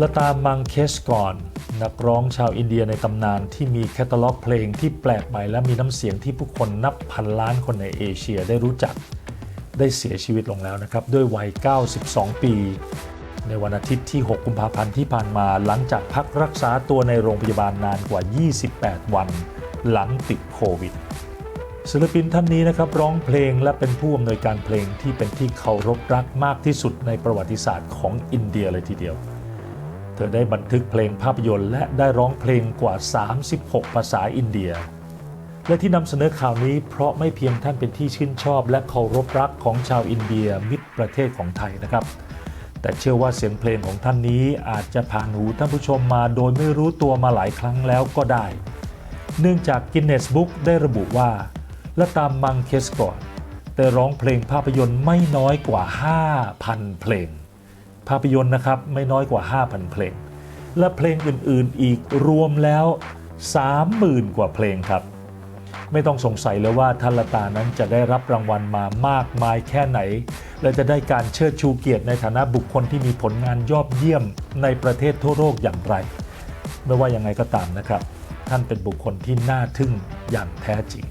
ละตามังเคสก่อน นักร้องชาวอินเดียในตำนานที่มีแคตตาล็อกเพลงที่แปลกใหม่และมีน้ำเสียงที่ผู้คนนับพันล้านคนในเอเชียได้รู้จัก ได้เสียชีวิตลงแล้วนะครับ ด้วยวัย 92 ปี ในวันอาทิตย์ที่ 6 กุมภาพันธ์ที่ผ่านมาหลังจากพักรักษาตัวในโรงพยาบาลนานกว่า 28 วัน หลังติดโควิดศิลปินท่านนี้นะครับร้องเพลงและเป็นผู้อำนวยการเพลงที่เป็นที่เคารพรักมากที่สุดในประวัติศาสตร์ของอินเดียเลยทีเดียว เธอได้บันทึกเพลงภาพยนตร์ และได้ร้องเพลงกว่า 36 ภาษาอินเดีย และที่นำเสนอข่าวนี้เพราะไม่เพียงท่านเป็นที่ชื่นชอบ และเคารพรักของชาวอินเดียมิตรประเทศของไทยนะครับ แต่เชื่อว่าเสียงเพลงของท่านนี้อาจจะผ่านหูท่านผู้ชมมาโดยไม่รู้ตัวมาหลายครั้งแล้วก็ได้ เนื่องจากกินเนสบุ๊กได้ระบุว่าและตามมังเคสก่อนได้ร้องเพลงภาพยนตร์ไม่น้อยกว่า 5,000 เพลง ภาพยนตร์นะครับไม่น้อยกว่า 5,000 เพลง และเพลงอื่นๆอีกรวมแล้ว 30,000 กว่าเพลงครับ ไม่ต้องสงสัยเลยว่าทันละตานั้นจะได้รับรางวัลมามากมายแค่ไหน และจะได้การเชิดชูเกียรติในฐานะบุคคลที่มีผลงานยอดเยี่ยมในประเทศทั่วโลกอย่างไร ไม่ว่ายังไงก็ตามนะครับ ท่านเป็นบุคคลที่น่าทึ่งอย่างแท้จริง